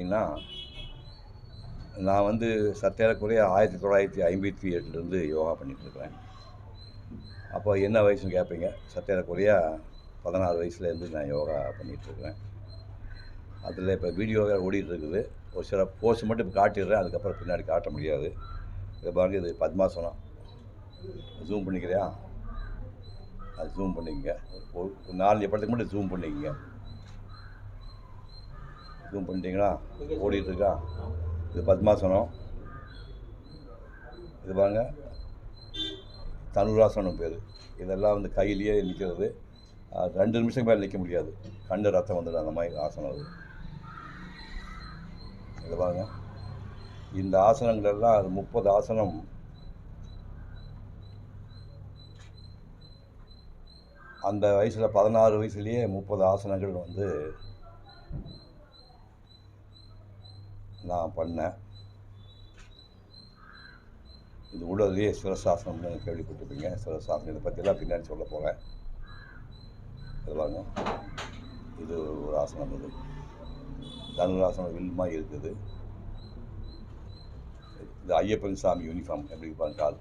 பார்த்தீங்கன்னா நான் வந்து சற்றேறக்குறைய ஆயிரத்தி தொள்ளாயிரத்தி ஐம்பத்தி எட்டுலேருந்து யோகா பண்ணிகிட்ருக்கிறேன் அப்போ என்ன வயசுன்னு கேட்பீங்க சற்றேறக்குறைய பதினாறு வயசுலேருந்து நான் யோகா பண்ணிகிட்ருக்கிறேன் அதில் இப்போ வீடியோ ஓடிட்டுருக்குது இருக்குது. ஒரு சில போஸ்ட் மட்டும் இப்போ காட்டிடுறேன். அதுக்கப்புறம் பின்னாடி காட்ட முடியாது. இதை பாருங்க இது பத்மாசனம். ஜூம் பண்ணிக்கிறியா? அது ஜூம் பண்ணிக்கங்க. ஒரு ஒரு நாலு படத்துக்கு மட்டும் ஜூம் பண்ணிக்கங்க. இதுவும் பண்ணிட்டீங்களா? ஓடிட்டு இருக்கா இது பத்மாசனம். இது பாருங்க. தனுராசனம் பேர். இதெல்லாம் வந்து கையிலேயே நிற்கிறது ரெண்டு நிமிஷம் மேலே நிற்க முடியாது. கண்ணு ரத்தம் வந்துடும் அந்த மாதிரி ஆசனம் அது. இது பாருங்க. இந்த ஆசனங்கள் எல்லாம் முப்பது ஆசனம். அந்த வயசில் பதினாறு வயசுலேயே முப்பது ஆசனங்கள் வந்து நான் பண்ணேன். இது உள்ளதுலேயே சிவசாசனம்னு கேள்விப்பட்டிருப்பீங்க. சிவசாசனம் இதை பற்றியெல்லாம் பின்னாடி சொல்ல போகிறேன் இது பாருங்க. இது ஒரு ஆசனம் இது. தனுராசனம் வில்மா இருக்குது. இந்த ஐயப்பன் சாமி யூனிஃபார்ம் எப்படி இருப்பாங்க கால்.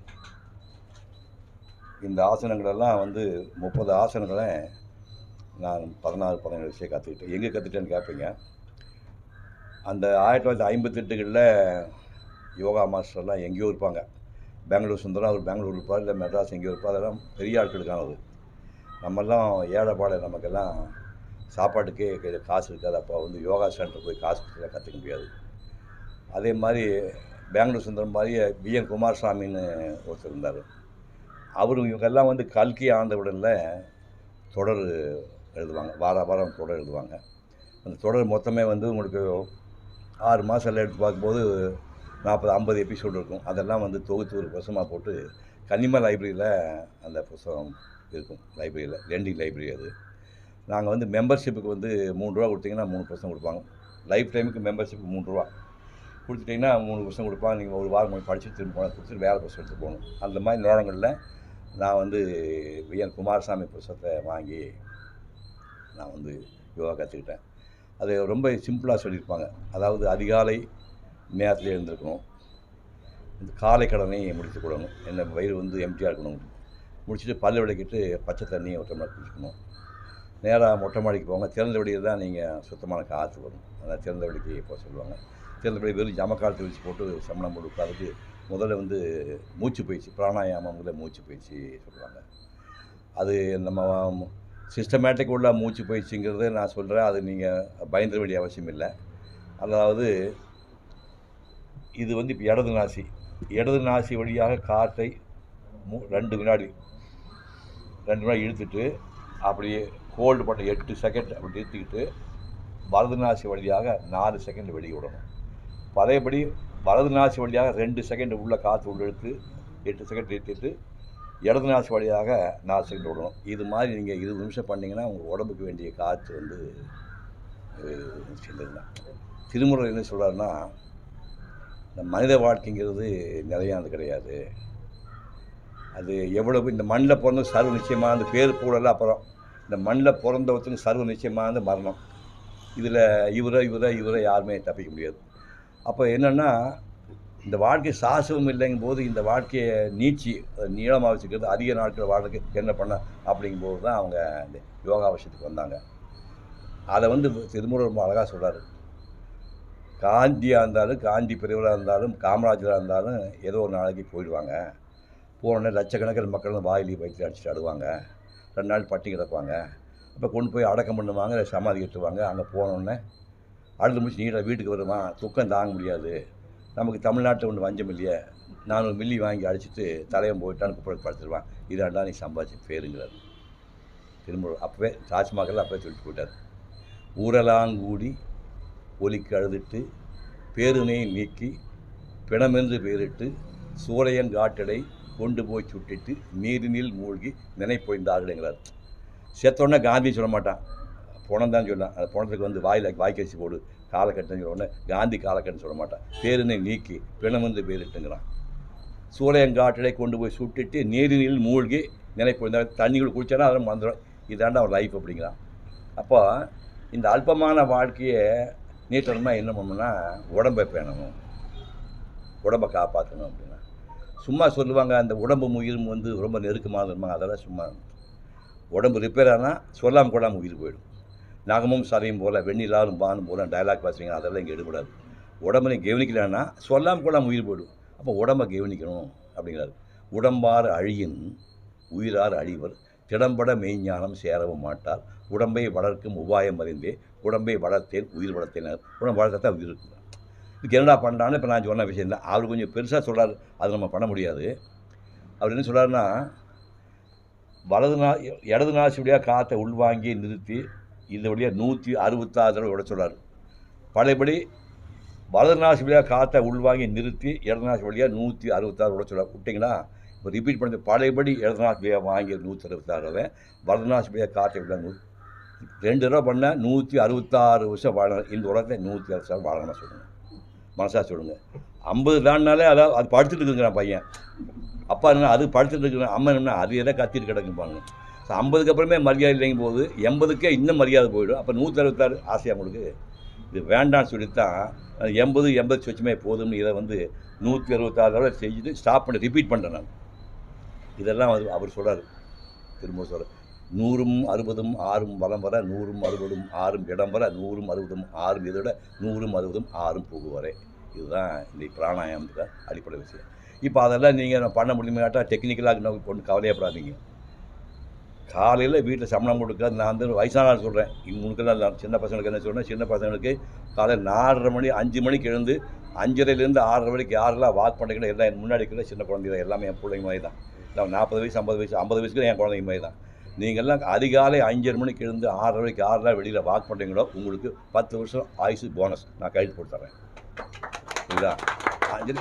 இந்த ஆசனங்களெல்லாம் வந்து முப்பது ஆசனங்களை நான் பதினாறு பதினேழு விஷயம் கற்றுக்கிட்டேன் எங்கே கற்றுக்கிட்டேன்னு கேட்பீங்க அந்த ஆயிரத்தி தொள்ளாயிரத்தி ஐம்பத்தெட்டுகளில் யோகா மாஸ்டர்லாம் எங்கேயோ இருப்பாங்க. பெங்களூர் சுந்தரம் அவர் பெங்களூர் இருப்பார். இல்லை மெட்ராஸ் எங்கேயோ இருப்பார். அதெல்லாம் பெரிய ஆட்களுக்கானது நம்மெல்லாம் ஏழைப்பாடு நமக்கெல்லாம் சாப்பாட்டுக்கே காசு இருக்காது. அப்போ வந்து யோகா சென்டர் போய் காசு கொடுத்து கற்றுக்க முடியாது. அதே மாதிரி பெங்களூர் சுந்தரம் மாதிரி பிஎன் குமாரசாமின்னு ஒருத்தர் இருந்தார். அவரும் இவங்கெல்லாம் வந்து கல்கி ஆண்டவுடனில் தொடர் எழுதுவாங்க. வார வாரம் தொடர் எழுதுவாங்க. அந்த தொடர் மொத்தமே வந்து உங்களுக்கு ஆறு மாதம் எடுத்து பார்க்கும்போது நாற்பது ஐம்பது எபிசோடு இருக்கும். அதெல்லாம் வந்து தொகுத்து ஒரு பிரசமாக போட்டு கன்னிமா லைப்ரரியில் அந்த புஸ்தகம் இருக்கும். லைப்ரரியில் லெண்டிங் லைப்ரரி அது. நாங்கள் வந்து மெம்பர்ஷிப்புக்கு வந்து மூணு ரூபா கொடுத்தீங்கன்னா மூணு பர்சன்ட் கொடுப்பாங்க. லைஃப் டைமுக்கு மெம்பர்ஷிப் மூணு ரூபா. கொடுத்துட்டிங்கன்னா மூணு பர்சன்ட் கொடுப்பாங்க. நீங்கள் ஒரு வாரம் போய் படித்து திரும்ப போனால் கொடுத்துட்டு வேறு பர்சன்ட் எடுத்து போகணும். அந்த மாதிரி நேரங்களில் நான் வந்து விஎன் குமாரசாமி புஸ்தகத்தை வாங்கி நான் வந்து யோகா கற்றுக்கிட்டேன் அது ரொம்ப சிம்பிளாக சொல்லியிருப்பாங்க. அதாவது அதிகாலை நேரத்தில் எழுந்திருக்கணும். இந்த காலை கடனை முடித்து கொடுக்கணும் என்ன வயிறு வந்து எம்டியாக இருக்கணும். முடிச்சுட்டு பல்லு விளக்கிட்டு பச்சை தண்ணியை ஒரு டம்ளர் குடிச்சுக்கணும். நேராக மொட்டை மாடிக்கு போவாங்க திறந்த வெளியில் தான் நீங்கள் சுத்தமான காற்று வரும். அதான் திறந்த வெளிக்கு போக சொல்லுவாங்க. திறந்த வெளி வெறும் ஜமக்காலத்தை வச்சு போட்டு சமணம் போட்டு உட்காந்துட்டு முதல்ல வந்து மூச்சு பயிற்சி பிராணாயாமம் முதல்ல மூச்சு பயிற்சி சொல்லுவாங்க. அது நம்ம சிஸ்டமேட்டிக் உள்ள மூச்சு பயிற்சிங்கிறது நான் சொல்கிறேன் அது நீங்கள் பயந்துட வேண்டிய அவசியம் இல்லை. அதாவது இது வந்து இப்போ இடது நாசி. இடது நாசி வழியாக காற்றை மூ ரெண்டு வினாடி ரெண்டு வினாடி இழுத்துட்டு அப்படியே ஹோல்டு பண்ண எட்டு செகண்ட் அப்படி நிறுத்திக்கிட்டு வலது நாசி வழியாக நாலு செகண்ட் வெளியே விடணும். பழையபடி வலது நாசி வழியாக ரெண்டு செகண்ட் உள்ள காற்று உள்ளெடுத்து எட்டு செகண்ட் நிறுத்திட்டு இடது நாசி வழியாக நாசிக்கிட்டு விடணும். இது மாதிரி நீங்கள் இருபது நிமிஷம் பண்ணிங்கன்னா உங்கள் உடம்புக்கு வேண்டிய காற்று வந்து செல்லுதுதான் திருமுறை என்ன சொல்கிறாருன்னா இந்த மனித வாழ்க்கைங்கிறது நிலையானது கிடையாது. அது எவ்வளவு இந்த மண்ணில் பிறந்த சர்வ நிச்சயமாக அந்த பேர் கூடல அப்புறம். இந்த மண்ணில் பிறந்தவத்துக்கு சர்வ நிச்சயமான மரணம். இதில் இவரை இவரை இவரை யாருமே தப்பிக்க முடியாது. அப்போ என்னென்னா இந்த வாழ்க்கை சாசனம் இல்லைங்கும் போது இந்த வாழ்க்கையை நீச்சி நீளமாக வச்சுக்கிறது அதிக நாட்கள் வாழ்க்கை என்ன பண்ண அப்படிங்கும்போது தான் அவங்க இந்த யோகா விஷயத்துக்கு வந்தாங்க. அதை வந்து திருமுறை ரொம்ப அழகாக சொல்கிறார் காந்தியாக இருந்தாலும் காந்தி பிரிவராக இருந்தாலும் காமராஜராக இருந்தாலும் ஏதோ ஒரு நாளைக்கு போயிடுவாங்க. போனோடனே லட்சக்கணக்கில் மக்கள் வாயிலி வயிற்று அடிச்சுட்டு அடுவாங்க ரெண்டு நாள் பட்டி கிடப்பாங்க. அப்போ கொண்டு போய் அடக்கம் பண்ணுவாங்க சமாதி கட்டுவாங்க. அங்கே போனோடனே அழுது முடிச்சு நீட்டாக வீட்டுக்கு வருமா? துக்கம் தாங்க முடியாது. நமக்கு தமிழ்நாட்டில் ஒன்று வஞ்சம் இல்லையே நானூறு மில்லி வாங்கி அடிச்சுட்டு தலையம் போயிட்டான்னு குப்பை படுத்துருவான் இதாண்டா நீ சம்பாதிச்சு பேருங்கிறார். திரும்ப அப்போவே தாஜ்மஹால் அப்போவே சொல்லிட்டு போயிட்டார் ஊரலாங்கூடி ஒலிக்கு அழுதுட்டு பேருனை நீக்கி பிணமென்று பேரிட்டு சூளையங்காட்டடை கொண்டு போய் சுட்டிட்டு நீரினில் மூழ்கி நினைப்பொய்ந்தார்கள்ங்கிறார் செத்தோடனே காந்தி சொல்ல மாட்டான். புணம் தான் சொன்னான். அந்த புணத்துக்கு வந்து வாயில் வாய்க்கரிசி போடு. காலக்கட்டுன்னு உடனே காந்தி காலக்கட்டுன்னு சொல்ல மாட்டான். பேருனை நீக்கி பிணமென்று பேரிட்டுங்கிறான். சூளையங்காட்டிலே கொண்டு போய் சுட்டிட்டு நீரினில் மூழ்கி நினைப்பு தண்ணிகள் குடிச்சானா அதெல்லாம் வந்துடும் இதாண்டா அவன் லைஃப் அப்படிங்கிறான். அப்போ இந்த அல்பமான வாழ்க்கையை நீட்டமாக என்ன பண்ணணும்னா உடம்பை பேணணும். உடம்பை காப்பாற்றணும் அப்படின்னா. சும்மா சொல்லுவாங்க அந்த உடம்பு உயிரும் வந்து ரொம்ப நெருக்கமாக அதெல்லாம் சும்மா உடம்பு ரிப்பேர் ஆனால் சொல்லாமல் கொள்ளாமல் உயிர் போயிடும். நகமும் சதையும் போல் வெண்ணிலாலும் பானும் போல டைலாக் பேசுவீங்க அதெல்லாம் இங்கே எடுபடாது. உடம்பை நீ கவனிக்கலைன்னா சொல்லாமல் கொள்ளாமல் உயிர் போயிடும். அப்போ உடம்பை கவனிக்கணும் அப்படிங்கிறாரு. உடம்பார் அழியின் உயிரார் அழிவர். திடம்பட மெய்ஞானம் சேரவும் மாட்டார். உடம்பை வளர்க்கும் உபாயம் அறிந்தே உடம்பை வளர்த்தேன் உயிர் வளர்த்தேன். உடம்பு வளர்த்தா உயிர் இருக்கு இதுக்கு என்னடா பண்ணுறான்னு இப்போ நான் சொன்ன விஷயம் தான் அவர் கொஞ்சம் பெருசாக சொல்கிறார் அது நம்ம பண்ண முடியாது. அவர் என்ன சொல்கிறாருன்னா வலது நா இடது நாசியுடைய காற்றை உள்வாங்கி நிறுத்தி இந்த வழியாக நூற்றி அறுபத்தாறு தடவை விட சொல்கிறார் பழையபடி வலது நாசி வழியாக காற்றை உள்வாங்கி நிறுத்தி இடது நாசி வழியாக நூற்றி அறுபத்தாறு விட சொல்கிறார் விட்டிங்கன்னா இப்போ ரிப்பீட் பண்ணி பழையபடி இடது நாசி வழியாக வாங்கி நூற்றி அறுபத்தாறு தடவை வலது நாசி வழியாக காற்றை விட நூ ரெண்டு தடவை பண்ணால் நூற்றி அறுபத்தாறு வருஷம் வாழணும். இந்த உலகத்தை நூற்றி அறுபத்தாறு வாழணும் சொல்லுங்கள் மனசாக சொல்லுங்கள் ஐம்பது தாண்டினாலே அதாவது அது படுத்துட்டு இருக்குங்கிறான் பையன். அப்பா என்ன அது படுத்துட்டு இருக்கிறான் அம்மா என்ன அது எதை கத்திட்டு கிடக்குப்பாங்க ஐம்பதுக்கு அப்புறமே மரியாதை இல்லைங்கும் போது எண்பதுக்கே இன்னும் மரியாதை போயிடும். அப்போ நூற்றி அறுபத்தாறு ஆசையாக உங்களுக்கு? இது வேண்டாம்னு சொல்லித்தான் எண்பது எண்பது சொச்சமே போதும்னு இதை வந்து நூற்றி அறுபத்தாறு தடவை செஞ்சுட்டு ஸ்டாப் பண்ணி ரிப்பீட் பண்ணுறேன் நான். இதெல்லாம் அவர் அவர் சொல்கிறார் திரும்ப சொல்கிறார் நூறும் அறுபதும் ஆறும் வலம் வர நூறும் அறுபதும் ஆறும் இடம் வர நூறும் அறுபதும் ஆறும் இதோட நூறும் அறுபதும் ஆறும் போகுவரே இதுதான் இந்த பிராணாயாமத்தில் அடிப்படை விஷயம். இப்போ அதெல்லாம் நீங்கள் பண்ண முடியுமாட்டா? டெக்னிக்கலாக கொண்டு கவலையப்படாதீங்க காலையில் வீட்டில் சம்பளம் கொடுக்க நான் வந்து வயசான சொல்கிறேன் இவங்களுக்கெல்லாம் நான் சின்ன பசங்களுக்கு என்ன சொல்கிறேன் சின்ன பசங்களுக்கு காலையில் நாலரை மணி அஞ்சு மணிக்கு எழுந்து அஞ்சரைலேருந்து ஆறரை மணிக்கு யாரெல்லாம் வாக் பண்ணுறீங்களோ எல்லாம் என் முன்னாடி இருக்கிற சின்ன குழந்தைங்க தான். எல்லாமே என் பிள்ளைங்க மாதிரி தான். இல்லை நாற்பது வயசு ஐம்பது வயசு ஐம்பது வயசுக்கு என் குழந்தைங்க மாதிரி தான். நீங்கள்லாம் அதிகாலை அஞ்சரை மணிக்கு எழுந்து ஆறரை மணிக்கு ஆறுலாம் வெளியில் வாக் பண்ணுறீங்களோ உங்களுக்கு பத்து வருஷம் ஆயுசு போனஸ் நான் கையில் கொடுத்துட்றேன் தரேன் புரியுதா? அஞ்சலி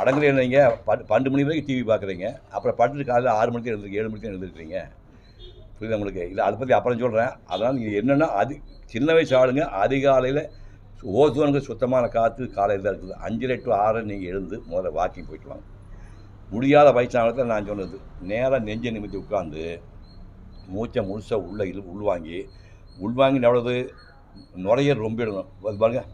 அடங்குறீங்க நீங்கள் பன்னெண்டு மணி வரைக்கும் டிவி பார்க்குறீங்க அப்புறம் பட்டு காலையில் ஆறு மணிக்கு எழுந்திருக்கு ஏழு மணிக்கு எழுந்திருக்கிறீங்க. புரியுது உங்களுக்கு? இல்லை அதை பற்றி அப்புறம் சொல்கிறேன் அதனால் நீங்கள் என்னென்னா அது சின்ன வயசு ஆளுங்க அதிகாலையில் ஓசோனுக்கு சுத்தமான காற்று காலையில் தான் இருக்குது. அஞ்சரை டு ஆறு நீங்கள் எழுந்து முதல்ல வாக்கிங் போயிட்டு வாங்க. முடியாத வயசானத்தில் நான் சொன்னது நேராக நெஞ்சை நிமித்தி உட்காந்து மூச்சை முழுசாக உள்ள இழு உள்வாங்கி உள்வாங்கி எவ்வளவு? நுரைய ரொம்பிடணும் பாருங்கள்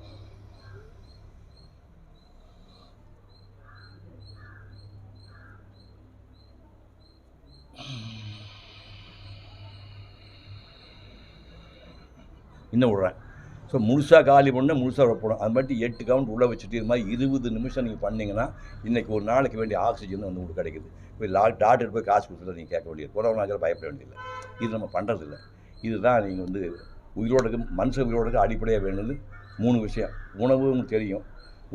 இன்னும் விடுறேன்? ஸோ முழுசாக காலி பண்ண முழுசாக வைப்படும் அது மட்டும் எட்டு கவுண்ட் உள்ளே வச்சுட்டு இது மாதிரி இருபது நிமிஷம் நீங்கள் பண்ணிங்கன்னா இன்றைக்கி ஒரு நாளைக்கு வேண்டிய ஆக்சிஜன் வந்து உங்களுக்கு கிடைக்குது. போய் லா டாக்டர் போய் காசு கொடுத்துல நீங்கள் கேட்க வேண்டியது. கொரோனாக்கிற பயப்பட வேண்டியதில்லை. இது நம்ம பண்ணுறதில்ல இதுதான் நீங்கள் வந்து உயிரோடுக்கு மனுஷ உயிரோடுக்கு அடிப்படையாக வேணுது. மூணு விஷயம். உணவு உங்களுக்கு தெரியும்.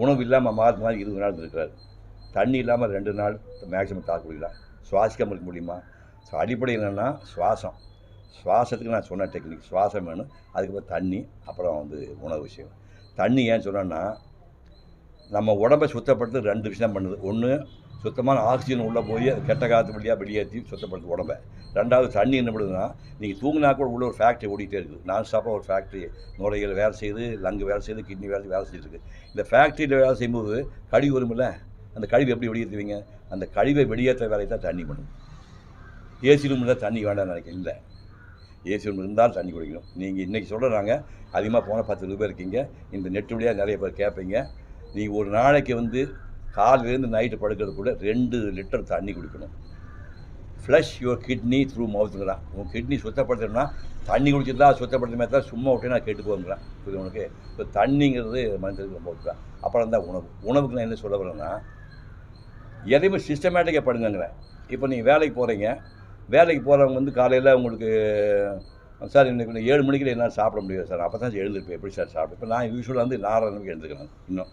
உணவு இல்லாமல் மாறி மாறி இருபது நாள் இருக்கிறாரு. தண்ணி இல்லாமல் ரெண்டு நாள் மேக்ஸிமம் தாக்கு முடியலாம் சுவாசிக்காமல் இருக்க முடியுமா? ஸோ அடிப்படை என்னென்னா சுவாசம். சுவாசத்துக்கு நான் சொன்ன டெக்னிக் சுவாசம் வேணும் அதுக்கப்புறம் தண்ணி அப்புறம் வந்து உணவு விஷயம். தண்ணி ஏன் சொன்னேன்னா நம்ம உடம்பை சுத்தப்படுத்த ரெண்டு விஷயம் பண்ணுது. ஒன்று சுத்தமான ஆக்சிஜன் உள்ளே போய் கெட்ட காற்று வழியாக வெளியேற்றி சுத்தப்படுத்து உடம்பை. ரெண்டாவது தண்ணி என்ன பண்ணுதுன்னா நீங்கள் தூங்கினா கூட உள்ள ஒரு ஃபேக்ட்ரி ஓடிட்டே இருக்குது. நான் ஸ்டாப்பாக ஒரு ஃபேக்ட்ரி நுரையீரல் வேலை செய்யுது லங்கு வேலை செய்யுது கிட்னி வேலை வேலை செய்யுது இந்த ஃபேக்ட்ரியில் வேலை செய்யும்போது கழிவு வரும்ல அந்த கழிவு எப்படி வெளியேற்றுவீங்க? அந்த கழிவை வெளியேற்ற வேலையை தான் தண்ணி பண்ணும். ஏசி ரூமில் தண்ணி வேண்டாம்னு நினைக்கிறேன் இல்லை. ஏசி ரூம் இருந்தால் தண்ணி குடிக்கணும். நீங்கள் இன்றைக்கி சொல்கிறாங்க அதிகமாக போனால் பத்து ரூபாய் இருக்கீங்க இந்த நெட்டு வழியாக நிறைய பேர் கேட்பீங்க நீங்கள் ஒரு நாளைக்கு வந்து காலையிலேருந்து நைட்டு படுக்கிறது கூட ரெண்டு லிட்டர் தண்ணி குடிக்கணும். ஃப்ளஷ் யுவர் கிட்னி த்ரூ மவுத்துங்கிறான் உன் கிட்னி சுத்தப்படுத்தணும்னா தண்ணி குடிச்சிருந்தா சுத்தப்படுத்த தான் சும்மா விட்டு நான் கெட்டு போங்கிறான். புரியுது உனக்கு? இப்போ தண்ணிங்கிறது மனுஷனுக்கு ரொம்ப தான் அப்புறம் தான் உணவு. உணவுக்கு நான் என்ன சொல்ல வரேன்னா எதையுமே சிஸ்டமேட்டிக்காக படுங்கிறேன் இப்போ நீங்கள் வேலைக்கு போகிறீங்க வேலைக்கு போகிறவங்க வந்து காலையில் உங்களுக்கு சார் இன்னைக்கு ஏழு மணிக்கு என்னால் சாப்பிட முடியாது சார். அப்போ தான் எழுந்திருப்பேன். எப்படி சார் சாப்பிட்டு இப்போ நான் யூஸ்வலாக வந்து நாலரை மணிக்கு எழுந்துக்கிறேன் இன்னும்.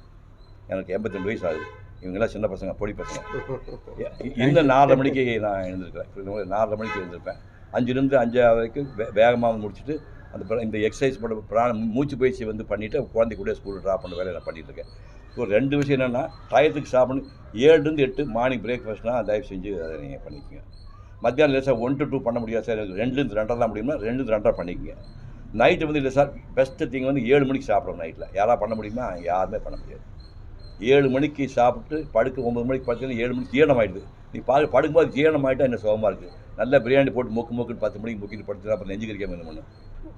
எனக்கு எண்பத்தெண்டு வயசு ஆகுது. இவங்கெல்லாம் சின்ன பசங்க பொடி பசங்க. இன்னும் நாலரை மணிக்கு நான் எழுந்திருக்கிறேன்? நாலரை மணிக்கு எழுந்திருப்பேன். அஞ்சுலேருந்து அஞ்சு வரைக்கும் வே வேகமாக முடிச்சுட்டு அந்த இந்த எக்ஸசைஸ் பண்ண பிராண மூச்சு பயிற்சி வந்து பண்ணிவிட்டு குழந்தை கூட ஸ்கூலில் ட்ராப் பண்ண வேலையை நான் பண்ணிட்டு இருக்கேன். ஸோ ரெண்டு விஷயம் என்னென்னா டயத்துக்கு சாப்பிடணும். ஏழுலேருந்து எட்டு மார்னிங் பிரேக்ஃபாஸ்ட்னால் தயவு செஞ்சு அதை நீங்கள் பண்ணிக்கோங்க. மத்தியானம் இல்லை சார் ஒன் டு டூ பண்ண முடியாது சார். எனக்கு ரெண்டுலேருந்து ரெண்டரை தான் முடியுமா? ரெண்டுலேருந்து ரெண்டரை பண்ணிக்கோங்க. நைட்டு வந்து இல்லை சார் பெஸ்ட்டு திங் வந்து ஏழு மணிக்கு சாப்பிட்றோம் நைட்டில் யாராக பண்ண முடியுமா? யாருமே பண்ண முடியாது. ஏழு மணிக்கு சாப்பிட்டு படுக்க ஒம்பது மணிக்கு பார்த்தீங்கன்னா ஏழு மணிக்கு ஜீரணம் ஆகிடுது நீ பா படுக்கும்போது ஜீரணம் ஆகிட்டா என்ன சுகமாக இருக்குது நல்லா பிரியாணி போட்டு மொக்கு மொக்குன்னு பத்து மணிக்கு முக்கிட்டு படுத்துட்டு அப்புறம் நெஞ்சு கறிக்காமல் என்ன பண்ணும்?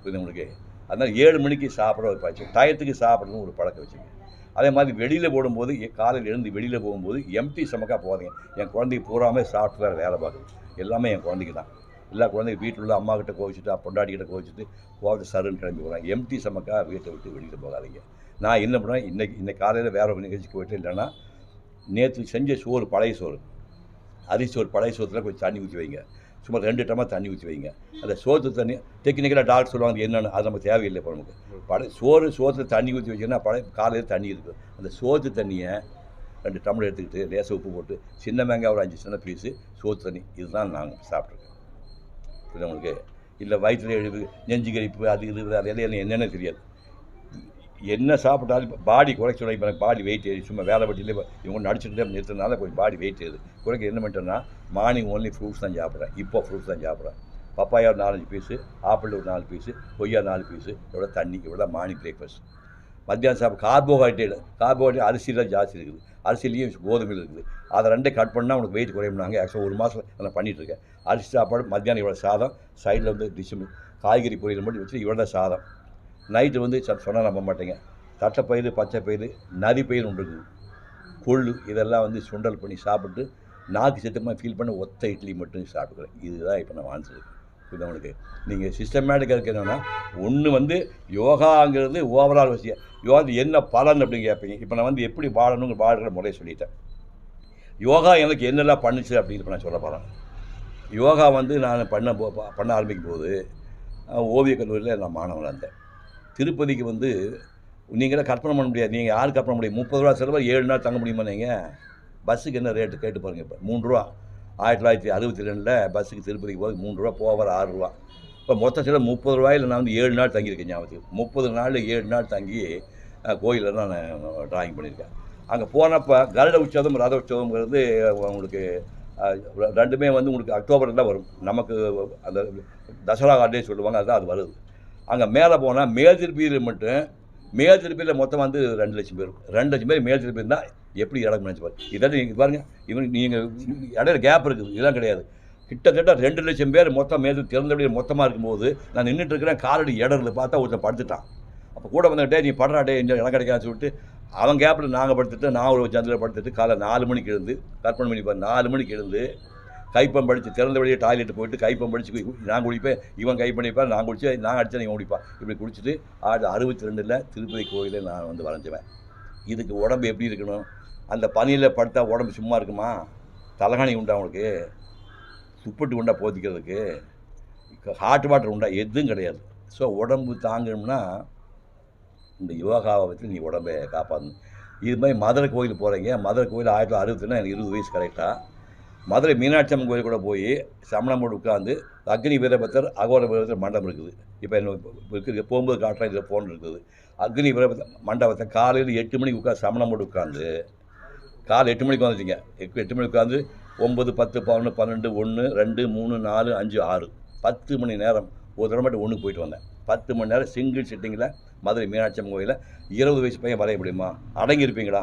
புரியுது உங்களுக்கு? அதனால் ஏழு மணிக்கு சாப்பிட ஒரு பழக்கம். டயத்துக்கு சாப்பிடணும் ஒரு பழக்கம் வச்சுங்க. அதே மாதிரி வெளியில் போடும்போது காலையில் எழுந்து வெளியில் போகும்போது எம்டி சமக்காக போகாதீங்க. என் குழந்தைக்கு பூராமே சாப்பிட்டு வேறு வேலை பார்க்குது. எல்லாமே என் குழந்தைக்கு தான். எல்லா குழந்தைங்க வீட்டில் உள்ள அம்மாக்கிட்ட கோவிச்சுட்டு பொண்டாட்டிக்கிட்ட கோவிச்சுட்டு போகிறது சருன்னு கிளம்பி போகிறாங்க எம்டி சமக்கா வீட்டை விட்டு வெளியில் போகாதீங்க. நான் என்ன பண்ணுவேன்? இன்னைக்கு இன்னைக்கு காலையில் வேற ஒரு நிகழ்ச்சிக்கு போயிட்டு இல்லைன்னா நேற்று செஞ்ச சோறு பழைய சோறு. அரிசி சோறு பழைய சோற்றுல கொஞ்சம் தண்ணி ஊற்றி வைங்க. சும்மா ரெண்டு டமா தண்ணி ஊற்றி வைங்க. அந்த சோற்று தண்ணி டெக்னிக்கலாக டாக்டர் சொல்லுவாங்க என்னென்னு அது நமக்கு தேவையில்லை இப்போ நமக்கு. பழைய சோறு சோற்றுல தண்ணி ஊற்றி வச்சீங்கன்னா பழைய காலையில் தண்ணி இருக்குது அந்த சோற்று தண்ணியை ரெண்டு டம்ளர் எடுத்துக்கிட்டு லேசாக உப்பு போட்டு சின்ன வெங்காயம் ஒரு அஞ்சு சின்ன பீஸு சோத்து தண்ணி இதுதான் நாங்கள் சாப்பிட்ருக்கோம். புரியுதா உங்களுக்கு? இல்லை வயிற்றில் எழுப்பு நெஞ்சு கரிப்பு அது இது அதெல்லாம் எனக்கு என்னென்ன தெரியாது. என்ன சாப்பிட்டாலும் இப்போ பாடி குறைச்சி இப்போ பாடி வெயிட் ஏறி சும்மா வேலை பட்டியில் இவங்க நடிச்சுட்டு நிறுத்தினால கொஞ்சம் பாடி வெயிட் ஏறுது. குறைக்க என்ன பண்ணிட்டேன்னா மார்னிங் ஒன்லி ஃப்ரூட்ஸ் தான் சாப்பிட்றேன். இப்போ ஃப்ரூட்ஸ் தான் சாப்பிட்றேன். பப்பாயா ஒரு நாலஞ்சு பீஸு ஆப்பிள் ஒரு நாலு பீஸு கொய்யா நாலு பீஸு இவ்வளோ தண்ணி இவ்வளோ மார்னிங் பிரேக்ஃபாஸ்ட் மத்தியானம் சாப்பிட கார்போஹைட்ரேட் கார்போஹைட்ரேட் அரிசியில் ஜாஸ்தி இருக்குது. அரிசிலையும் கோதுமையில் இருக்குது. அதை ரெண்டே கட் பண்ணால் உனக்கு வெயிட் குறையும்னாங்க. ஆக்சுவலாக ஒரு மாதம் நான் பண்ணிகிட்ருக்கேன் இருக்கேன் அரிசி சாப்பாடு மத்தியானம் இவ்வளோ சாதம். சைடில் வந்து டிஷ் காய்கறி பொரியல் மட்டும் வச்சு இவ்வளோ சாதம். நைட்டு வந்து சொன்னால் நம்ப மாட்டேங்க. தட்டைப்பயிறு பச்சை பயிறு நரி பயிர் ஒன்று இருக்குது. கொள்ளு இதெல்லாம் வந்து சுண்டல் பண்ணி சாப்பிட்டு நாக்கு சத்தமாக ஃபீல் பண்ண ஒத்த இட்லி மட்டும் சாப்பிட்டுக்கிறேன். இதுதான் இப்போ நான் வாழ்ந்துருக்கேன் புரியுதா உங்களுக்கு? நீங்கள் சிஸ்டமேட்டிக்காக இருக்கிறனா ஒன்று வந்து யோகாங்கிறது ஓவரால் விஷயம். யோகா என்ன பலன் அப்படின்னு கேட்பீங்க இப்போ நான் வந்து எப்படி வாழணுங்கிற வாழ்கிற முறையை சொல்லிட்டேன். யோகா எனக்கு என்னெல்லாம் பண்ணுச்சு அப்படின்னு இப்போ நான் சொல்ல போகிறேன் யோகா வந்து நான் பண்ண போ- பண்ண ஆரம்பிக்கும் போது ஓவியக் கல்லூரியில் நான் மாணவனாக இருந்தேன். திருப்பதிக்கு வந்து நீங்களே கற்பனை பண்ண முடியாது. நீங்கள் யார் கற்பனை முடியும் முப்பது ரூபா செலவு ஏழு நாள் தங்க முடியுமா நீங்கள் பஸ்ஸுக்கு என்ன ரேட்டு கேட்டு பாருங்கள் இப்போ. மூணு ரூபா. ஆயிரத்தி தொள்ளாயிரத்தி அறுபத்தி ரெண்டில் பஸ்ஸுக்கு திருப்பதிக்கு போக மூணு ரூபா போகிற ஆறு ரூபா இப்போ மொத்த சில முப்பது ரூபாயில் நான் வந்து ஏழு நாள் தங்கியிருக்கேன் ஞாபகத்துக்கு. முப்பது நாள் ஏழு நாள் தங்கி கோயிலில் தான் நான் ட்ராயிங் பண்ணியிருக்கேன். அங்கே போனப்போ கருட உற்சவம் ரத உற்சவங்கிறது உங்களுக்கு ரெண்டுமே வந்து உங்களுக்கு அக்டோபரில் தான் வரும். நமக்கு அந்த தசரா கார்டே சொல்லுவாங்க அதுதான் அது வருது. அங்கே மேலே போனால் மேல் திருப்பியில் மட்டும் மேல் திருப்பியில் மொத்தம் வந்து ரெண்டு லட்சம் பேர் ரெண்டு லட்சம் பேர் மேல் திருப்பி இருந்தால் எப்படி இடம் நினச்சி பாருங்க இதான் நீங்கள் பாருங்கள் இவங்க நீங்கள் இடையில கேப் இருக்குது இதெல்லாம் கிடையாது. கிட்டத்தட்ட ரெண்டு லட்சம் பேர் மொத்தம் மேது திறந்தபடி மொத்தமாக இருக்கும்போது நான் நின்றுட்டு இருக்கிறேன் காலடி இடத்துல பார்த்தா ஒருத்தன் படுத்துட்டான். அப்போ கூட வந்துட்டே நீ படுறா இடம் கிடைக்காதுன்னு சொல்லிட்டு அவன் கேப்பில் நாங்கள் படுத்துட்டு நான் ஒரு ஜந்தில் படுத்துட்டு காலை நாலு மணிக்கு எழுந்து கற்பனை பண்ணி பாரு நாலு மணிக்கு எழுந்து கைப்பம் படித்து திறந்த வழியே டாய்லெட் போயிட்டு கைப்பம் படித்து நான் குடிப்பேன் இவன் கை பண்ணிப்பான் நான் குடிச்சு நான் அடித்தா இவன் குடிப்பான். இப்படி குடிச்சிட்டு ஆறு அறுபத்தி ரெண்டில் திருப்பதி கோயிலில் நான் வந்து வரைஞ்சுவேன் இதுக்கு உடம்பு எப்படி இருக்கணும்? அந்த பனியில் படுத்தா உடம்பு சும்மா இருக்குமா? தலகாணி உண்டா அவனுக்கு துப்பட்டு உண்டா போத்திக்கிறதுக்கு? ஹாட் வாட்டர் உண்டா? எதுவும் கிடையாது. ஸோ உடம்பு தாங்கணும்னா இந்த யோகாவை வச்சு நீ உடம்பை காப்பாற்றணும் இது மாதிரி மதுரை கோயில் போகிறீங்க மதுரை கோயில் ஆயிரத்தி தொள்ளாயிரத்தி அறுபத்தினா எனக்கு இருபது வயசு கரெக்டாக மதுரை மீனாட்சி அம்மன் கோயில் கூட போய் சமணம் உட்காந்து அக்னி வீரபத்தர் அகோர வீரபத்தர் மண்டபம் இருக்குது. இப்போ என்ன இருக்குது. போகும்போது காட்டுறேன் இதில் ஃபோன் இருக்குது. அக்னி வீரபத்தர் மண்டபத்தை காலையில் எட்டு மணிக்கு உட்காந்து சமணம் போட்டு உட்காந்து காலை எட்டு மணிக்கு வந்துட்டீங்க. எட்டு எட்டு மணிக்கு உட்காந்து ஒம்பது பத்து பதினொன்று பன்னெண்டு ஒன்று ரெண்டு மூணு நாலு அஞ்சு ஆறு. பத்து மணி நேரம் ஒரு தடவை மட்டும் ஒன்றுக்கு போயிட்டு வந்தேன். பத்து மணி நேரம் சிங்கிள் சிட்டிங்கில் மதுரை மீனாட்சி அம்மன் கோயிலில் இருபது வயசு பையன் வரைய முடியுமா? அடங்கியிருப்பீங்களா?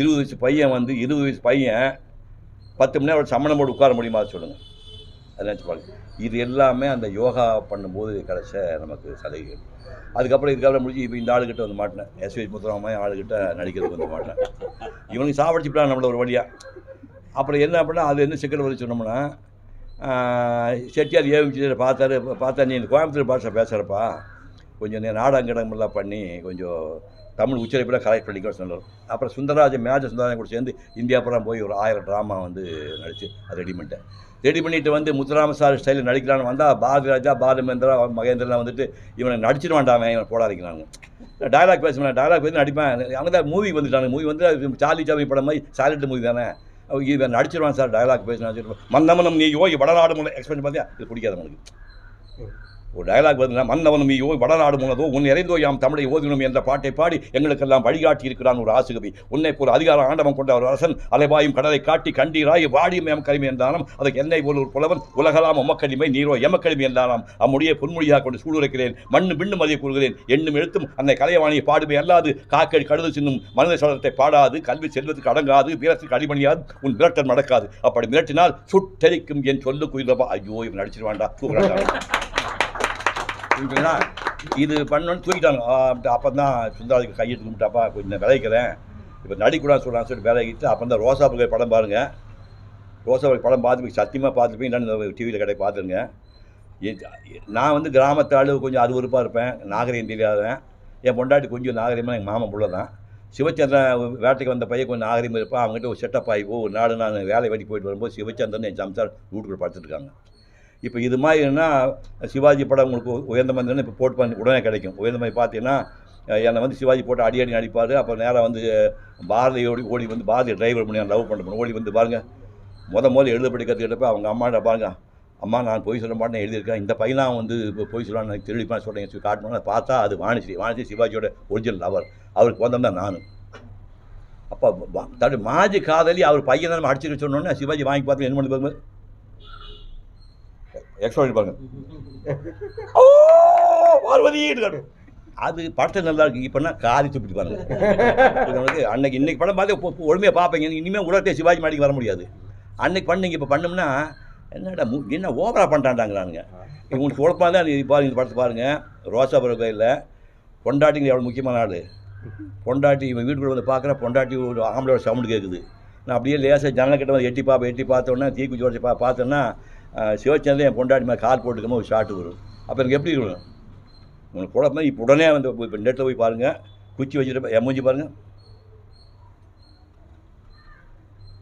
இருபது வயசு பையன் வந்து இருபது வயசு பையன் பத்து மணி நேரம் சமணம் போட்டு உட்கார முடியுமா சொல்லுங்கள் அதை நினச்சி பாருங்கள் இது எல்லாமே அந்த யோகா பண்ணும்போது கிடச்ச நமக்கு சலுகைகள். அதுக்கப்புறம் இதுக்கப்புறம் முடிஞ்சு இப்போ இந்த ஆளுகிட்ட வந்து மாட்டினேன். எஸ்வி முத்துராமன் ஆளுகிட்ட நடிக்கிறதுக்கு வந்து மாட்டினேன். இவனுக்கு சாவடிச்சுட்டான் நம்மள ஒரு வழியாக அப்புறம் என்ன அப்படின்னா அது என்ன சிக்கல் வந்து சொன்னோம்னா செட்டியார் ஏவிச்சு பார்த்தாரு. பார்த்தா நீ கோயம்புத்தூர் பாஷை பேசுகிறப்பா கொஞ்சம் நீ நாடகங்கடமெல்லாம் பண்ணி கொஞ்சம் தமிழ் உச்சரிப்பில் கரெக்ட் பண்ணிக்கோன்னு சொன்னார். அப்புறம் சுந்தரராஜன் மேஜர் சுந்தரராஜன் கூட சேர்ந்து இந்தியா புறம் போய் ஒரு ஆயிரம் ட்ராமா வந்து நடித்து அது ரெடி பண்ணிட்டேன் ரெடி பண்ணிட்டு வந்து முத்துராம சார் ஸ்டைலில் நடிக்கலான்னு வந்தால் பாரதிராஜா பாலமேந்திரா மகேந்திரலாம் வந்துட்டு இவனை நடிச்சிருவான்டாமே இவனை போடாதீங்களாங்க டயலாக் பேசுவேன் டயலாக் பேசி நடிப்பேன். அவங்க தான் மூவி வந்துட்டாங்க. மூவி வந்து அது சார்லி சாமி படம் மாதிரி சாலிட் மூவி தானே. இவன் நடிச்சிருவான் சார் டயலாக் பேசினா மன்னமனம் நீ யோகி வடநாடு எக்ஸ்பென்ஸ் பார்த்தியா இது பிடிக்காது உங்களுக்கு ஒரு டயலாக் வந்து மன்னவனும் நீயோ வடநாடு முன்னதோ உன் இறைந்தோ யாம் தமிழை ஓதினும் என்ற பாட்டை பாடி எங்களுக்கெல்லாம் வழிகாட்டி இருக்கிறான் ஒரு ஆசுகவி உன்னை போல் அதிகார ஆண்டவன் கொண்ட ஒரு அரசன் அலைவாயும் கடலை காட்டி கண்டீராய் வாடியும் எம் கருமி என்றாலும் அதுக்கு என்னை போல் ஒரு புலவன் உலகலாம் உமக்கடிமை நீரோ எமக்கடிமை என்றாலாம் அம்முடைய பொன்மொழியாக கொண்டு சூடுரைக்கிறேன் மண்ணு பின்னு அதை கூறுகிறேன். எண்ணும் எழுத்தும் அந்த கலைவாணியை பாடுமை அல்லாது காக்கடி கழுது சின்னும் மனித சோழத்தை பாடாது கல்வி செல்வத்துக்கு அடங்காது வீரத்துக்கு அடிபணியாது உன் மிரட்டல் நடக்காது. அப்படி மிரட்டினால் சுட்டரிக்கும் என் சொல்லு குயிலப்பா ஐயோ இவன் நடிச்சிருவான்டா தூக்குறாண்டா புரியுதுங்களா இது பண்ணோன்னு தூக்கிட்டாங்க. அப்போ தான் சுந்தராஜுக்கு கையெழுத்து கும்பிட்டாப்பா கொஞ்சம் விளைக்கிறேன் இப்போ நடிக்கூடாது சொல்கிறான்னு சொல்லி விளையிட்டு அப்போ தான் ரோசா புகை படம் பாருங்கள் ரோசா புகை படம் பார்த்து சத்தியமாக பார்த்துப்பீங்க என்னென்னு டிவியில் கடை பார்த்துருங்க. நான் வந்து கிராமத்தாள் ஆளு கொஞ்சம் அருவருப்பாக இருப்பேன். நாகரிகம் தெரியாதவன். என் பொண்டாட்டி கொஞ்சம் நாகரிகமாக எங்கள் மாமன் பிள்ளை தான் சிவச்சந்திரன் வேட்டைக்கு வந்த பையன் கொஞ்சம் நாகரிகம் இருப்பான். அவங்ககிட்ட ஒரு செட்டப் ஆகிப்போ ஒரு நாடு நான் வேலை வெட்டி போயிட்டு வரும்போது சிவச்சந்திரன் என் சம்சார் வீட்டுக்குள்ள படுத்துட்டு இருக்காங்க. இப்போ இது மாதிரினா சிவாஜி படம் உங்களுக்கு உயர்ந்த மந்திரன் இப்போ போட்டு பண்ணி உடனே கிடைக்கும். உயர்ந்த மாதிரி பார்த்தீங்கன்னா என்னை வந்து சிவாஜி போட்டு அடி அடி நடிப்பார் அப்போ நேராக வந்து பாரதி ஓடி ஓடி வந்து பாரதி டிரைவர் பண்ணி லவ் பண்ணுறேன். ஓடி வந்து பாருங்கள் முத முதல்ல எழுதப்படி கற்றுக்கிட்டப்ப அவங்க அம்மாட்ட பாருங்க அம்மா நான் பொய் சொல்ல மாட்டேன் எழுதியிருக்கேன். இந்த பையனாக வந்து இப்போ பொய் சொல்லலாம்னு எனக்கு திருடிப்பான்னு சொல்கிறேன் சொல்லி காட்டணும்னு பார்த்தா அது வாணிஸ்ரீ வாணிஸ்ரீ சிவாஜியோட ஒரிஜினல் லவர் அவருக்கு வந்தோம் தான் நான் அப்போ தடு மாஜி காதலி அவர் பையன் தான் நம்ம அடிச்சுக்க சொன்னோன்னே சிவாஜி வாங்கி பார்த்து என்ன பண்ணி பார்க்கும்போது எக்ஸ்ட்ரா பாருங்க. ஓ பார்வதி. அது படத்தில் நல்லா இருக்கு. இப்போனா காதி துப்பிட்டு பாருங்க. இது உனக்கு அன்னைக்கு இன்னைக்கு படம் பார்த்து ஒழுமையாக பார்ப்பீங்க இனிமேல் உலகத்தை சிவாஜி மாடிக்கு வர முடியாது. அன்னைக்கு பண்ணீங்க இப்போ பண்ணோம்னா என்னடா மு- என்ன ஓவரா பண்ணிட்டான்டாங்கிறானுங்க உங்களுக்கு குழப்பம் தான் நீ பாருங்க இந்த படத்தை பாருங்கள் ரோசாபுரம் கோயிலில் பொண்டாட்டிங்க எவ்வளோ முக்கியமான ஆள். பொண்டாட்டி இவன் வீட்டுக்குள்ள வந்து பார்க்குற பொண்டாட்டி ஒரு ஆம்பளோட சவுண்டு கேட்குது நான் அப்படியே லேசாக ஜன்னல் கிட்ட வந்து எட்டி பார்ப்பேன் எட்டி பார்த்தோன்னே தீக்குச்சி உடச்சி பா பார்த்தோன்னா சிவச்சந்திரன் என் பொண்டாட்டி மாதிரி கார் போட்டுக்கமா ஒரு ஷாட்டு வரும். அப்போ எனக்கு எப்படி இருக்கணும் உங்களுக்கு குழப்பம் இப்போ உடனே வந்து இப்போ நெட்டில் போய் பாருங்கள் குச்சி வச்சுட்டு என் பாருங்கள்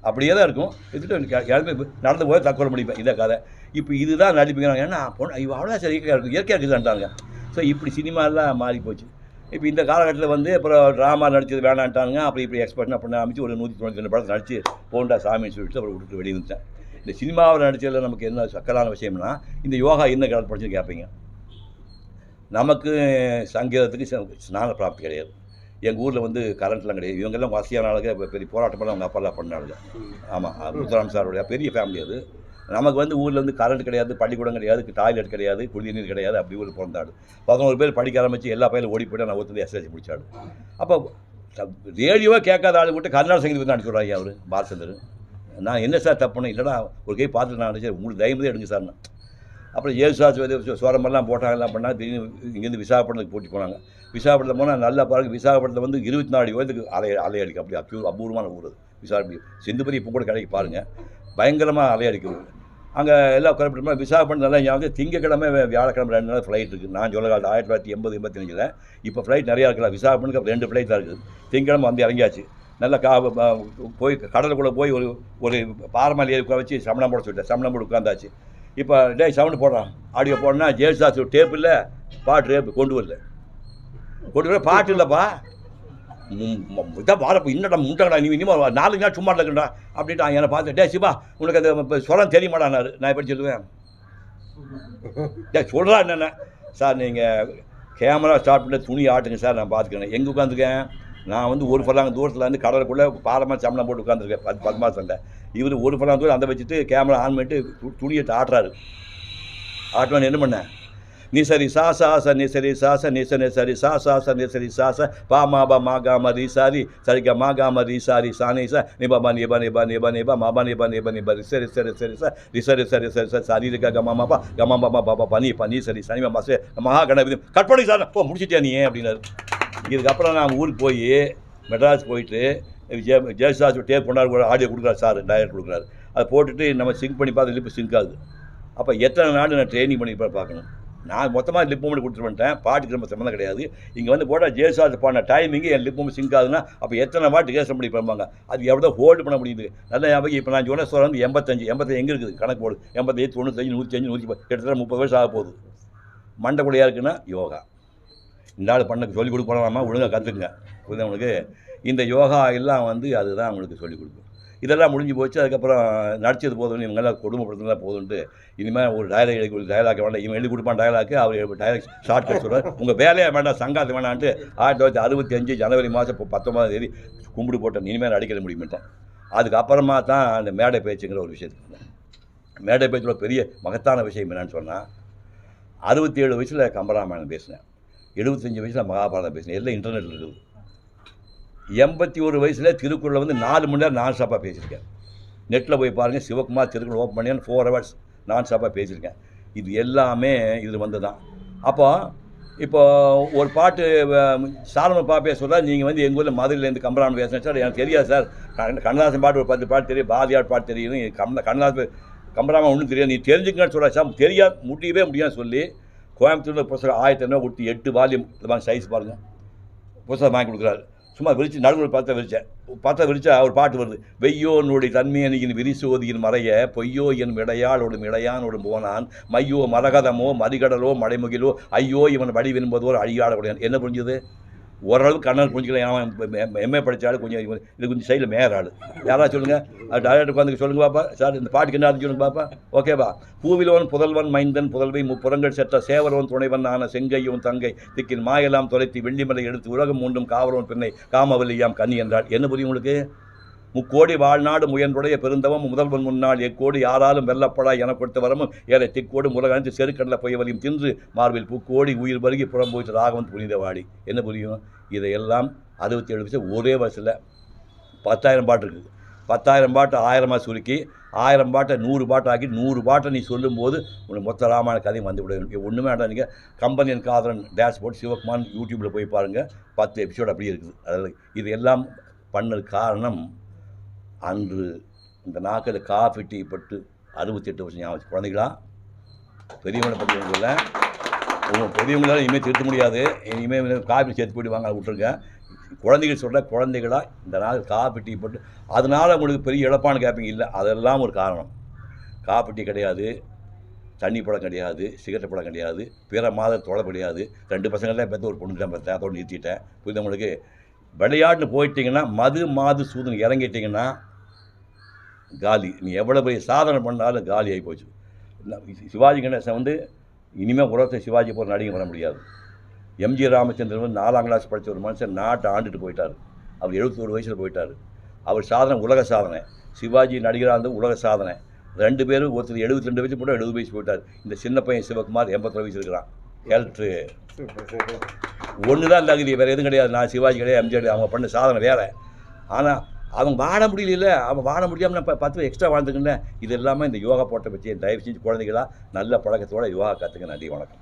அப்படியே தான் இருக்கும். எடுத்துட்டு யாருமே நடந்து போய் தற்கொலை முடிப்பேன் இதை கதை. இப்போ இதுதான் நடிப்புங்கிறாங்க. ஏன்னா பொண்ணு இவ அவ்வளோ சரி இயற்கையாக இருக்குது இயற்கையாக இருக்குதுன்ட்டாங்க ஸோ இப்படி சினிமாலாம் மாறி போச்சு. இப்போ இந்த காலகட்டத்தில் வந்து அப்புறம் ட்ராமா நடிச்சது வேணான்ட்டாங்க அப்புறம் இப்படி எக்ஸ்பர்ட் பண்ண அமைச்சு ஒரு நூற்றி தொண்ணூற்றி ரெண்டு படத்தை நடிச்சு போண்டா சாமின்னு சொல்லிட்டு அப்புறம் விட்டுட்டு வெளியே வந்துட்டேன். இந்த சினிமாவில் நடிச்சதில் நமக்கு என்ன சக்கரான விஷயம்னா இந்த யோகா என்ன காலத்து படிச்சு கேட்பீங்க நமக்கு சங்கீதத்துக்கு ஸ்நான பிராப்தி கிடையாது. எங்கள் ஊரில் வந்து கரண்ட்லாம் கிடையாது. இவங்கெல்லாம் வசதியான ஆளுங்க பெரிய போராட்டமெல்லாம் அவங்க அப்பாலாம் பண்ணாளுங்க ஆமாம் முத்துராம் சாருடைய பெரிய ஃபேமிலி அது. நமக்கு வந்து ஊரில் வந்து கரண்ட் கிடையாது பள்ளிக்கூடம் கிடையாது டாய்லெட் கிடையாது குடிநீர் கிடையாது அப்படி ஊர் பிறந்தாடு. பதினோரு பேர் படிக்க ஆரம்பிச்சு எல்லா பையிலும் ஓடி போய்ட்டு நான் ஒருத்தர் எஸ்எஸ்சி முடிச்சாடு அப்போ ரேடியோவாக கேட்காத ஆளு விட்டு கர்நாடக சங்கீதம் தான் அவர் பாலச்சந்தர். நான் என்ன சார் தப்புன்னு இல்லைடா ஒரு கை பார்த்துட்டு நான் அடிச்சேன் உங்களுக்கு தைரியமே எடுங்க சார் அப்புறம் ஏசுதாஸ் சோரமெல்லாம் போட்டாங்க எல்லாம் பண்ணால் திடீர்னு இங்கேருந்து விசாகப்பட்டினத்துக்கு போட்டி போனாங்க. விசாகப்பட்டினம் போனால் நல்லா பாருங்க விசாகப்பட்டினத்தில் வந்து இருபத்தி நாலு வயதுக்கு அலை அலையடிக்கும் அப்படி அப்யூ அபூர்வமான ஊர் அது. விசாகப்பட்டி செந்துபதி இப்போ கூட கிடைக்கு பாருங்கள் பயங்கரமாக அலையடிக்கும் அங்கே எல்லாம் குறிப்பிட்ட விசாகப்பட்டினம் நல்லா ஞாபகம் திங்கக்கிழமை வியாழக்கிழமை ரெண்டு நாள் ஃப்ளைட் இருக்குது நான் சொல்ல காலத்து ஆயிரத்தி தொள்ளாயிரத்தி எண்பது எண்பத்தஞ்சில் இப்போ ஃப்ளைட் நிறையா இருக்கலாம் விசாகப்பட்டினத்துக்கு ரெண்டு ஃப்ளைட் தான் இருக்குது. திங்கக்கிழமை வந்து இறங்கியாச்சு. நல்லா கா போய் கடலுக்குள்ளே போய் ஒரு ஒரு பாரமல் ஏறி உட்கார வச்சு சமணம் போட சொல்லிட்டேன் சமணம் போட்டு உட்காந்தாச்சு இப்போ டே சவுண்டு போடுறான் ஆடியோ போடனா ஜெயசாஸ் டேப் இல்லை பாட்டு டேப் கொண்டு வரல. கொண்டு வர பாட்டு இல்லைப்பா. இதான் வாழப்போ இன்னடா முட்டங்கடா நீ இனிமேல் நாலு நாள் சும்மா இருக்குடா அப்படின்ட்டு என்னை பார்த்து டே சிவா உனக்கு அது இப்போ சுரம் தெரியுமாடானாரு நான் எப்படி சொல்லுவேன்? டே சொல்கிறா என்னென்ன? சார் நீங்கள் கேமரா ஸ்டார்ட் பண்ண துணி ஆட்டுங்க சார் நான் பார்த்துக்கிறேன் எங்கே உட்காந்துருக்கேன் நான் வந்து ஒரு ஃபலாங்க தூரத்தில் வந்து கடலுக்குள்ளே பாரமாக சம்பளம் போட்டு உட்காந்துருக்கேன் பத்து பத்து இவர் ஒரு ஃபலாங்க தூரம் அந்த வச்சுட்டு கேமரா ஆன் பண்ணிட்டு துணியை ஆட்டுறாரு ஆட்டுவான் என்ன பண்ணேன் நீ சரி சா சா ச நீ சரி சா ச நீ சரி சரி சா சா ச நீ சரி சா ச பா மா பா மா கா ம சாரி சரி க மா கா ம சாரி சா நீ ச. நி பா பா பா நி பா நி பா பா மா பா நி பா நி பா பா ரி சரி சரி சரி ச. ரி சரி சரி சரி சரி சரி ரி க மா மா பா. க மா பா பா பா பா ப நீ நீ சரி சனி மா சே மகா கணபதி கட் பண்ணி சார். போ முடிச்சிட்டியா நீ அப்படின்னாரு. இதுக்கப்புறம் நான் ஊருக்கு போய் மெட்ராஸ் போயிட்டு ஜெய ஜெயசாஸ் டேப் கொண்டாடு கூட ஆடியோ கொடுக்குறாரு சார் டைரக்ட் கொடுக்குறாரு. அதை போட்டுட்டு நம்ம சிங்க் பண்ணி பார்த்து லிப்பு சிங்க் ஆகுது. அப்போ எத்தனை நாள் நான் ட்ரைனிங் பண்ணி பார்க்கணும்? நான் மொத்தமாக லிப் மூமெண்ட் கொடுத்துட்டு வந்துட்டேன். பாட்டுக்கு நம்ம சம்மந்தம் கிடையாது. இங்கே வந்து போட்டால் ஜெயசாஸ் பண்ண டைமிங்கு என் லிப் மூமெண்ட் சிங்க் ஆகுதுன்னா அப்போ எத்தனை பாட்டு கேசம் பண்ணி பண்ணுவாங்க? அது எவ்வளோ ஹோல்டு பண்ண முடியுது? நல்ல ஞாபகம் இப்போ நான் சொன்ன சொல்ல வந்து எண்பத்தஞ்சு எண்பத்தஞ்சு எங்கே இருக்குது? கணக்கு போடு. எண்பத்தஞ்சு தொண்ணூத்தஞ்சு நூற்றி அஞ்சு நூற்றி கிட்டத்தட்ட முப்பது வருஷம் ஆக போகுது மண்டைக்குள்ளையாக இருக்குன்னா யோகா. இந்த ஆள் பண்ண சொல்லிக் கொடுக்கலாமா ஒழுங்காக கற்றுக்குங்க புரியுதா உங்களுக்கு? இந்த யோகா எல்லாம் வந்து அதுதான் அவங்களுக்கு சொல்லிக் கொடுக்கும். இதெல்லாம் முடிஞ்சு போச்சு. அதுக்கப்புறம் நடிச்சது போதும்னு இவங்கெல்லாம் குடும்பப்படுத்தினா போதும்ட்டு இனிமேல் ஒரு டயலாக் எழுதி டயலாக் வேண்டாம். இவன் எழுதி கொடுப்பான் டயலாக்கு அவர் டயலாக் ஷார்ட் கட் சொல்கிறார் உங்கள் வேலையை வேண்டாம் சங்காத்து வேணான்ட்டு ஆயிரத்தி தொள்ளாயிரத்தி அறுபத்தி அஞ்சு ஜனவரி மாதம் இப்போ பத்தொம்பதாம் தேதி கும்பிடு போட்டேன். இனிமேல் நடிக்கிற முடியுமேட்டேன் அதுக்கப்புறமா தான் அந்த மேடை பேச்சுங்கிற ஒரு விஷயத்துக்கு மேடை பேச்சோட பெரிய மகத்தான விஷயம் என்னன்னு சொன்னால் அறுபத்தி ஏழு வயசில் கம்பராமாயணம் பேசினேன். எழுபத்தஞ்சி வயசில் மகாபாரதம் பேசினேன். எல்லாம் இன்டர்நெட் இருக்குது. எண்பத்தி ஒரு வயசில் திருக்குறளை வந்து நாலு மணி நேரம் நான் ஸ்டாப்பாக பேசியிருக்கேன் நெட்டில் போய் பாருங்கள் சிவகுமார் திருக்குறள் ஓப்பன் பண்ணியான்னு ஃபோர் ஹவர்ஸ் நான் ஸ்டாப்பாக பேசியிருக்கேன். இது எல்லாமே இது வந்து தான் அப்போ இப்போ ஒரு பாட்டு சாலம பாப்பே சொல்கிறார் நீங்கள் வந்து எங்கள் ஊரில் மதுரையிலேருந்து கம்பராமன் பேசுகிறேன் சார் எனக்கு தெரியாது சார். கண்ண- கண்ணதாசன் பாட்டு ஒரு பத்து பாட்டு தெரியும் பாரதியார் பாட்டு தெரியும் எனக்கு கண்ணதாசன் கம்பராமன் ஒன்றும் தெரியாது. நீ தெரிஞ்சுக்கன்னு சொல்கிறா சார். தெரியாது முடியவே முடியாது சொல்லி கோயம்புத்தூரில் புஸ்தகம் ஆயிரத்தி ஐநூறு கொடுத்து எட்டு வால்யூம் வாங்க சைஸ் பாருங்கள் புஸ்தகம் வாங்கி கொடுக்குறாரு. சும்மா விரிச்சு நடுவில் பார்த்தா விரிச்சேன் பார்த்தா விரிச்சா ஒரு பாட்டு வருது. வெய்யோனுடைய தன்மையனியின் விரிசோதியின் மறைய பொய்யோ என் இடையாளோடும் இடையானோடும் போனான். மையோ மரகதமோ மறிகடலோ மலைமுகிலோ ஐயோ இவன் வழி விரும்புவதோ அழியாடக்கூடிய என்ன புரிஞ்சுது? ஓரளவுக்கு கண்ணால் புரிஞ்சுக்கலாம் அவன் எம்ஏ படித்தாலும் கொஞ்சம் இது கொஞ்சம் சைடில் மேயர் ஆள். யாராவது சொல்லுங்கள் டைரக்டர் உட்காந்து சொல்லுங்க பாப்பா. சார் இந்த பாட்டுக்கு என்ன சொல்லுங்க பாப்பா. ஓகேவா பூவிலோன் புதல்வன் மைந்தன் புதல்வை முப்புறங்கள் செற்ற சேவலோன் துணைவன் ஆன செங்கையும் தங்கை திக்கின் மாயெல்லாம் தொலைத்து வெள்ளிமலை எடுத்து உலகம் மூண்டும் காவலோன் பெண்ணை காமவல்லியாம் கன்னி என்றாள். என்ன புரியும் உங்களுக்கு? முக்கோடி வாழ்நாடு முயன்றுடைய பெருந்தவம் முதல்வன் முன்னாள் எக்கோடி யாராலும் வெல்லப்படா என கொடுத்த வரமும் ஏழை திக்கோடு முலகணித்து செருக்கடல புயவலியும் தின்று மார்பில் பூக்கோடி உயிர் பருகி புறம் போயிட்டு ராகவன் புனிதவாடி. என்ன புரியும்? இதையெல்லாம் அறுபத்தி ஏழு வருஷம் ஒரே வருஷத்தில் பத்தாயிரம் பாட்டு இருக்குது. பத்தாயிரம் பாட்டை ஆயிரமாக சுருக்கி ஆயிரம் பாட்டை நூறு பாட்டாக்கி நூறு பாட்டை நீ சொல்லும்போது உனக்கு மொத்த ராமாயண கதையும் வந்து ஒன்றுமே வேண்டாம் நீங்கள் கம்பெனியன் காதலன் டேஷ்போர்ட் சிவகுமார் யூடியூப்பில் போய் பாருங்கள் பத்து எபிசோடு அப்படியே இருக்குது. அதில் இது எல்லாம் பண்ணது காரணம் அன்று இந்த நாக்கில் காஃபி டீ பட்டு அறுபத்தெட்டு வருஷம் ஞாபகம் குழந்தைகளா பெரியவங்களை பற்றி சொல்ல உங்கள் பெரியவங்களால இனிமேல் திருத்த முடியாது. இனிமேல் காஃபி சேர்த்து போயிடுவாங்க விட்டுருங்க. குழந்தைகள் சொல்கிற குழந்தைகளாக இந்த நாள் காஃபி டீ போட்டு அதனால் உங்களுக்கு பெரிய இழப்பான்னு கேட்பீங்க இல்லை அதெல்லாம் ஒரு காரணம். காஃபி டீ கிடையாது தண்ணி படம் கிடையாது சிகரெட் படம் கிடையாது பிற மாத தொலை கிடையாது. ரெண்டு பசங்கள்லாம் பார்த்து ஒரு பொண்ணு தான் பார்த்தேன் அதோடு நிறுத்திட்டேன். புரியுது உங்களுக்கு? விளையாட்டுன்னு போயிட்டீங்கன்னா மது மாது சூதுன்னு இறங்கிட்டிங்கன்னா காலி. நீ எவ்வளோ பெரிய சாதனை பண்ணாலும் காலி ஆகி போச்சு. சிவாஜி கணேசன் வந்து இனிமேல் உலகத்தை சிவாஜி போகிற நடிகை பண்ண முடியாது. எம்ஜி ராமச்சந்திரன் வந்து நாலாம் கிளாஸ் படித்த ஒரு மனுஷன் நாட்டை ஆண்டுட்டு போயிட்டார். அவர் எழுபத்தோரு வயசில் போயிட்டார். அவர் சாதனை உலக சாதனை. சிவாஜி நடிகராக இருந்தது உலக சாதனை. ரெண்டு பேரும் ஒருத்தர் எழுபத்தி ரெண்டு வயசு போட்டு எழுபது வயசு போயிட்டார். இந்த சின்ன பையன் சிவகுமார் எண்பத்தொரு வயசு இருக்கிறான். எலக்ட்ரு ஒன்று தான் தகுதி வேறு எதுவும் கிடையாது. நான் சிவாஜி கிடையாது எம்ஜிஆர் கிடையாது. அவங்க பண்ண சாதனை வேறு. ஆனால் அவங்க வாழ முடியல அவன் வாழ முடியாமல் நான் பத்து எக்ஸ்ட்ரா வாழ்ந்துக்கல இது எல்லாமே இந்த யோகா போட்ட பற்றி தயவு செஞ்சு குழந்தைகளாக நல்ல பழக்கத்தோட யோகா கற்றுக்க நன்றி வணக்கம்.